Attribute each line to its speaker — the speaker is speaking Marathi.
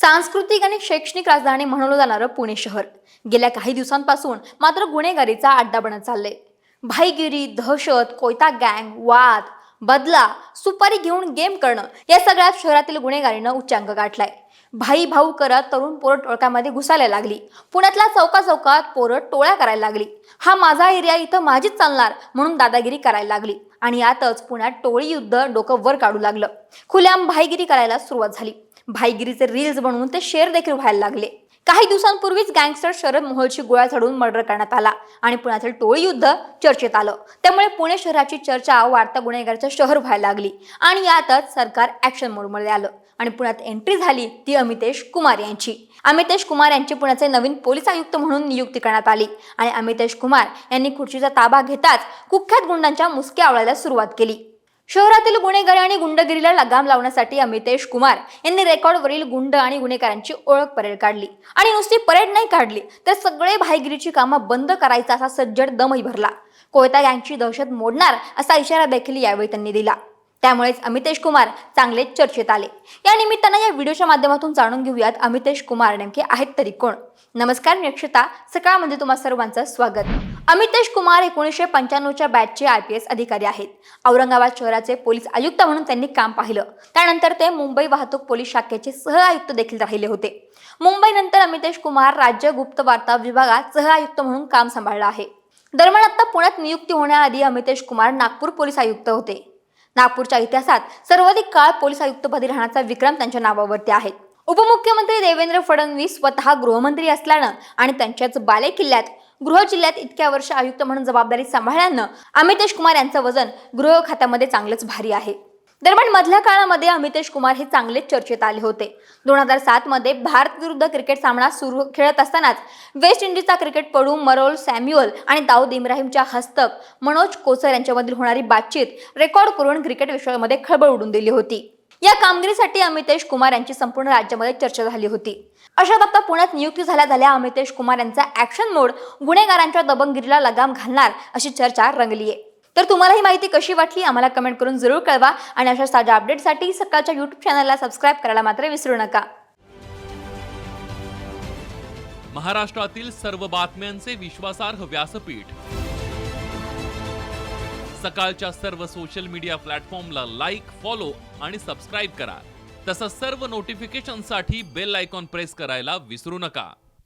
Speaker 1: सांस्कृतिक आणि शैक्षणिक राजधानी म्हणवलं जाणारं पुणे शहर. गेल्या काही दिवसांपासून मात्र गुन्हेगारीचा अड्डा बनत चाललंय. भाईगिरी दहशत कोयता गँग वाद बदला सुपारी घेऊन गेम करणं या सगळ्यात शहरातील गुन्हेगारीनं उच्चांक गाठलाय. भाई भाऊ करत तरुण पोरं टोळक्यामध्ये घुसायला लागली. पुण्यातल्या चौका चौकात पोरं टोळ्या करायला लागली. हा माझा एरिया इथं माझीच चालणार म्हणून दादागिरी करायला लागली. आणि यातच पुण्यात टोळी युद्ध डोकं वर काढू लागलं. खुल्याम भाईगिरी करायला सुरुवात झाली. भाईगिरीचे रील्स बनवून ते शेअर देखील व्हायला लागले. काही दिवसांपूर्वीच गँगस्टर शरद मोहोळची गोळ्या झाडून मर्डर करण्यात आला आणि पुण्यातील टोळी युद्ध चर्चेत आलं. त्यामुळे पुणे शहराची चर्चा वाढता गुन्हेगारचं शहर व्हायला लागली आणि यातच सरकार ऍक्शन मोडमध्ये आलं आणि पुण्यात एंट्री झाली ती अमितेश कुमार यांची. अमितेश कुमार यांची पुण्याचे नवीन पोलीस आयुक्त म्हणून नियुक्ती करण्यात आली आणि अमितेश कुमार यांनी खुर्चीचा ताबा घेताच कुख्यात गुंडांच्या मुसक्या आवळायला सुरुवात केली. शहरातील गुन्हेगारी आणि गुंडगिरीला लगाम लावण्यासाठी अमितेश कुमार यांनी रेकॉर्डवरील गुंड आणि गुन्हेगारांची ओळख परेड काढली. आणि नुसती परेड नाही काढली तर सगळे भाईगिरीची कामं बंद करायचा असा सज्जड दमही भरला. कोयता गँगची दहशत मोडणार असा इशारा देखील यावेळी त्यांनी दिला. त्यामुळेच अमितेश कुमार चांगले चर्चेत आले. या निमित्तानं या व्हिडिओच्या माध्यमातून जाणून घेऊयात अमितेश कुमार नेमके आहेत तरी कोण? नमस्कार मी अक्षता. सकाळमध्ये तुम्हा सर्वांचं स्वागत. अमितेश कुमार एकोणीसशे पंच्याण्णवच्या बॅचचे आय पी एस अधिकारी आहेत. औरंगाबाद शहराचे पोलीस आयुक्त म्हणून त्यांनी काम पाहिलं. त्यानंतर ते मुंबई वाहतूक पोलीस शाखेचे सह आयुक्त देखील राहिले होते. मुंबईनंतर अमितेश कुमार राज्य गुप्त वार्ता विभागात सह आयुक्त म्हणून काम सांभाळलं आहे. दरम्यान आता पुण्यात नियुक्ती होण्याआधी अमितेश कुमार नागपूर पोलीस आयुक्त होते. नागपूरच्या इतिहासात सर्वाधिक काळ पोलीस आयुक्तपदी राहण्याचा विक्रम त्यांच्या नावावरती आहे. उपमुख्यमंत्री देवेंद्र फडणवीस स्वतः गृहमंत्री असल्यानं आणि त्यांच्याच बाले किल्ल्यात गृह जिल्ह्यात इतक्या वर्ष आयुक्त म्हणून जबाबदारी सांभाळल्यानं अमितेश कुमार यांचं वजन गृह खात्यामध्ये चांगलंच भारी आहे. दरम्यान मधल्या काळामध्ये अमितेश कुमार हे चांगले चर्चेत आले होते. दोन हजार सात मध्ये भारत विरुद्ध क्रिकेट सामना सुरू खेळत असतानाच वेस्ट इंडिजचा क्रिकेटपटू मरोल सॅम्युअल आणि दाऊद इब्राहिमच्या हस्तक मनोज कोचर यांच्यामधील होणारी बातचीत रेकॉर्ड करून क्रिकेट विश्वामध्ये खळबळ उडून दिली होती. या कामगिरीसाठी अमितेश कुमार यांची संपूर्ण राज्यामध्ये चर्चा झाली होती. अशात आता पुण्यात नियुक्ती झाल्या झाल्या अमितेश कुमार यांचा ऍक्शन मोड गुन्हेगारांच्या दबंगिरीला लगाम घालणार अशी चर्चा रंगली आहे तर तुम्हाला ही माहिती कशी वाटली आम्हाला कमेंट करून जरूर कळवा. आणि अशा ताज्या अपडेटसाठी सकाळच्या युट्यूब चॅनलला सबस्क्राईब करायला मात्र विसरू नका.
Speaker 2: महाराष्ट्रातील सर्व बातम्यांचे विश्वासार्ह व्यासपीठ. सकाळच्या सर्व सोशल मीडिया प्लॅटफॉर्मला लाईक फॉलो आणि सबस्क्राईब करा. तसंच सर्व नोटिफिकेशनसाठी बेल आयकॉन प्रेस करायला विसरू नका.